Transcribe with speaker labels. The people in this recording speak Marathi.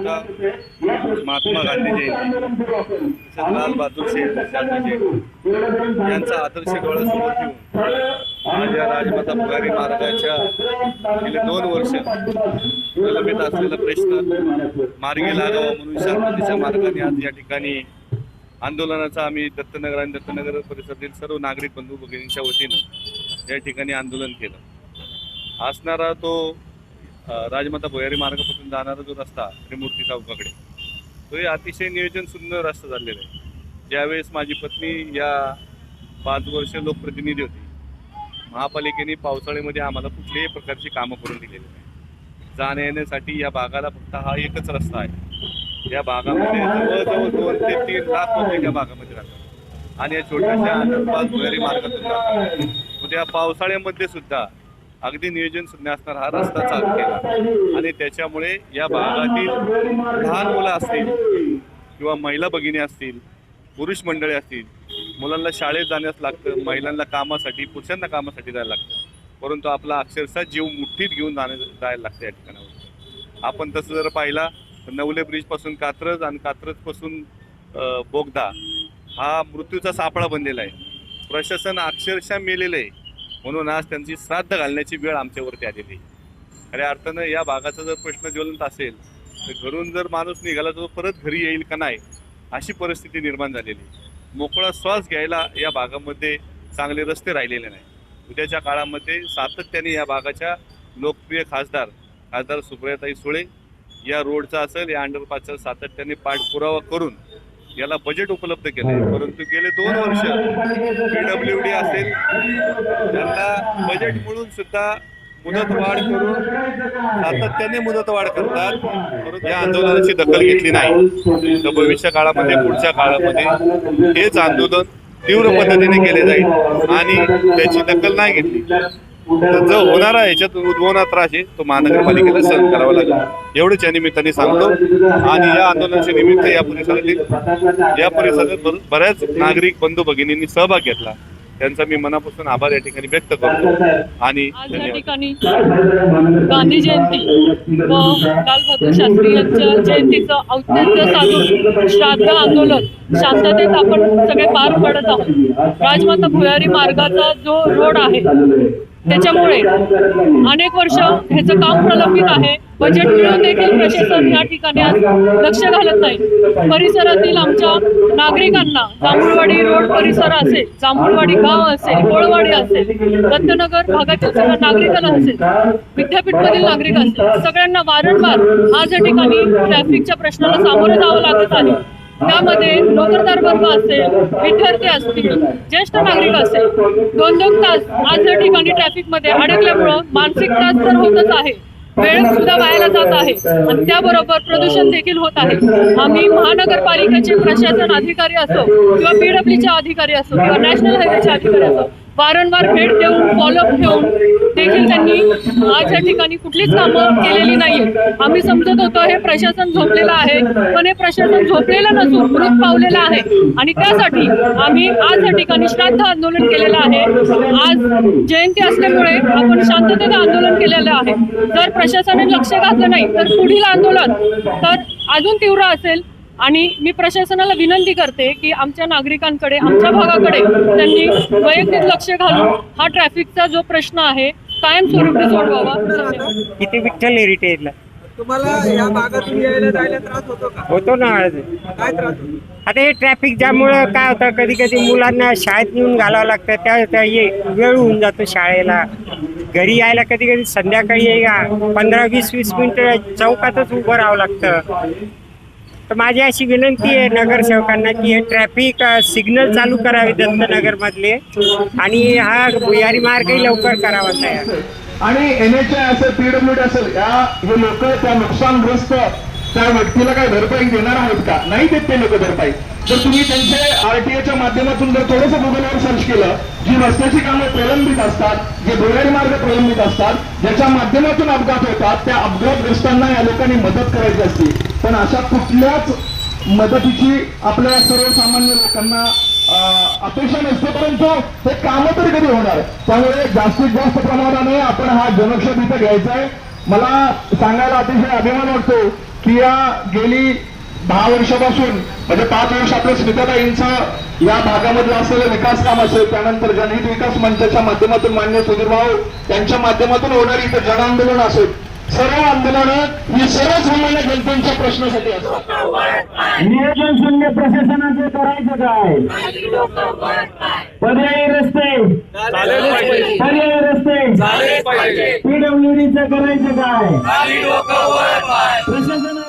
Speaker 1: महात्मा गांधी जयंती लाल बहादूर शास्त्री जयंती यांचा आदर्श डोळ्यासमोर ठेवून आज या राजमाता भुयारी मार्गाच्या गेले दोन वर्ष प्रलंबित असलेला प्रश्न मार्गी लागावा म्हणून शांततेच्या मार्गाने आज या ठिकाणी आंदोलनाचा आम्ही दत्तनगर आणि दत्तनगर परिसरातील सर्व नागरिक बंधू भगिनींच्या वतीनं या ठिकाणी आंदोलन केलं. असणारा तो राजमाता भुयारी मार्गापासून जाणारा जो रस्ता त्रिमूर्ती चौकाकडे तो हे अतिशय नियोजन सुंदर रस्ता झालेला आहे. ज्यावेळेस माझी पत्नी या पाच वर्ष लोकप्रतिनिधी होती महापालिकेने पावसाळ्यामध्ये आम्हाला कुठल्याही प्रकारची कामं करून दिलेली नाही. जाण्या येण्यासाठी या भागाला फक्त हा एकच रस्ता आहे. या भागामध्ये जवळजवळ दोन ते तीन लाख लोक या भागामध्ये राहतात. आणि या छोट्याशा अंडरपास भुयारी मार्गातून जातात. उद्या पावसाळ्यामध्ये सुद्धा अगदी नियोजन शून्य असणारा हा रस्ता चालू केला. आणि त्याच्यामुळे या भागातील लहान मुलं असतील किंवा महिला भगिनी असतील पुरुष मंडळी असतील मुलांना शाळेत जाण्यास लागतं महिलांना कामासाठी पुरुषांना कामासाठी जायला लागतं. परंतु आपला अक्षरशः जीव मुठ्ठीत घेऊन जाण्या जायला लागतं या ठिकाणावर. आपण तसं जर पाहिला तर नवले ब्रिजपासून कात्रज आणि कात्रजपासून बोगदा हा मृत्यूचा सापळा बनलेला आहे. प्रशासन अक्षरशः मेलेलं आहे. म्हणून आज त्यांची श्राद्ध घालण्याची वेळ आमच्यावरती आलेली खऱ्या अर्थानं या भागाचा जर प्रश्न ज्वलंत असेल तर घरून जर माणूस निघाला तर तो परत घरी येईल का नाही अशी परिस्थिती निर्माण झालेली मोकळा श्वास घ्यायला या भागामध्ये चांगले रस्ते राहिलेले नाही. उद्याच्या काळामध्ये सातत्याने या भागाच्या लोकप्रिय खासदार खासदार सुप्रियाताई सुळे या रोडचा असेल या अंडरपासचा सातत्याने पाठपुरावा करून याला बजेट उपलब्ध केलं आहे परंतु गेले दोन वर्ष पीडब्ल्यू डी असेल त्यांना बजेट मिळून सुद्धा मुदतवाढ करून सातत्याने मुदतवाढ करतात. परंतु या आंदोलनाची दखल घेतली नाही. तर भविष्य काळामध्ये पुढच्या काळामध्ये हेच आंदोलन तीव्र पद्धतीने केले जाईल आणि त्याची दखल नाही घेतली. जो होणारा याच्यात उद्भवणार त्रास आहे. तो महानगरपालिकेला सहन करावा लागेल. एवढंच या निमित्ताने सांगतो. आणि या आंदोलनाच्या निमित्त या परिसरातील या परिसरात बऱ्याच नागरिक बंधू भगिनींनी सहभाग घेतला. त्यांचा मी मनापासून आभार या ठिकाणी व्यक्त करतो. आणि
Speaker 2: या ठिकाणी गांधी जयंती व लालबहादूर शास्त्री यांच्या जयंतीचं औचित्य साधून श्राद्ध आंदोलन. शांततेत आपण सगळे पार पडत आहोत. राजमाता भुयारी मार्गाचा जो रोड आहे. त्याच्यामुळे अनेक वर्ष ह्याचं काम प्रलंबित आहे. बजेट मिळून देखील प्रशासन या ठिकाणी आज लक्ष घालत नाही. परिसरातील आमच्या नागरिकांना जांभूळवाडी रोड परिसर असेल जांभूळवाडी गाव असेल कोळवाडी असेल दत्तनगर भागातील सर्व नागरिकांना असेल विद्यापीठमधील नागरिक असतील सगळ्यांना वारंवार आज या ठिकाणी ट्रॅफिकच्या प्रश्नाला सामोरं जावं लागत आहे. त्यामध्ये नोकरदार वर्ग असेल विद्यार्थी असतील ज्येष्ठ नागरिक असेल दोन दोन तास आज या ठिकाणी ट्रॅफिकमध्ये अडकल्यामुळं मानसिक त्रास तर होतच आहे. वेळ सुद्धा वायाला जात आहे आणि त्याबरोबर प्रदूषण देखील होत आहे. आम्ही महानगरपालिकेचे प्रशासन अधिकारी असो किंवा पीडब्ल्यूचे अधिकारी असो किंवा नॅशनल हायवेचे अधिकारी असो वारंवार भेट देऊन फॉलोअप ठेवून देखील त्यांनी आज या ठिकाणी कुठलीच कामं केलेली नाही आम्ही समजत होतो हे प्रशासन झोपलेलं आहे पण हे प्रशासन झोपलेलं नसून मृत पावलेलं आहे. आणि त्यासाठी आम्ही आज या ठिकाणी श्राद्ध आंदोलन केलेलं आहे. आज जयंती असल्यामुळे आपण शांततेत आंदोलन केलेलं आहे. जर प्रशासनाने लक्ष घातलं नाही तर पुढील आंदोलन तर अजून तीव्र असेल. आणि मी प्रशासनाला विनंती करते की आमच्या नागरिकांकडे आमच्या भागाकडे त्यांनी वैयक्तिक लक्ष घालून हा ट्रॅफिकचा जो प्रश्न आहे कायमस्वरूपी सोडवावा.
Speaker 3: किती विठ्ठल हेरिटेजला
Speaker 4: तुम्हाला या भागातून यायला जायला त्रास होतो का?
Speaker 3: होतो ना.
Speaker 4: काय त्रास होतो?
Speaker 3: आता हे ट्रॅफिक जाममुळं काय होतं? कधी कधी मुलांना शाळेत नेऊन घालावं लागतं. त्या त्या ये वेळ होऊन जातो शाळेला. घरी यायला कधी कधी संध्याकाळी ये पंधरा वीस वीस मिनिटं चौकातच उभं राहावं लागतं. तर माझी अशी विनंती आहे नगरसेवकांना की हे ट्रॅफिक सिग्नल चालू करावे दत्तनगरमधले आणि हा भुयारी मार्गही लवकर करावा तयार.
Speaker 5: आणि एन एच आय असेल पीडब्ल्यूडी असेल या हे लोक त्या नुकसानग्रस्त त्या व्यक्तीला काय भरपाई देणार आहेत का? नाही देत ते लोक भरपाई. तर तुम्ही त्यांचे आरटीएच्या माध्यमातून जर थोडंसं गुगलवर सर्च केलं जी रस्त्याची कामं प्रलंबित असतात जे भुयारी मार्ग प्रलंबित असतात ज्याच्या माध्यमातून अपघात होतात त्या अपघातग्रस्तांना या लोकांनी मदत करायची असते. पण अशा कुठल्याच मदतीची आपल्या सर्वसामान्य लोकांना अपेक्षा नसते परंतु हे कामं तरी कधी होणार? त्यामुळे जास्तीत जास्त प्रमाणाने आपण हा जनक्षोभ इथं घ्यायचा आहे मला सांगायला अतिशय अभिमान वाटतो की या गेली दहा वर्षापासून म्हणजे पाच वर्ष आपल्या स्मिताताईंचं या भागामध्ये असलेलं विकास काम असेल त्यानंतर जनहित विकास मंचाच्या माध्यमातून मान्य सुधीर भाऊ यांच्या माध्यमातून होणारी इथं जन आंदोलन असेल सर्व आंदोलनं ही सर्वसामान्य जनतेच्या प्रश्नासाठी असतात.
Speaker 3: नियोजन शून्य प्रशासनाचे करायचं काय? पर्यायी रस्ते. पर्यायी रस्ते. पीडब्ल्यूडीचं करायचं काय? प्रशासनाने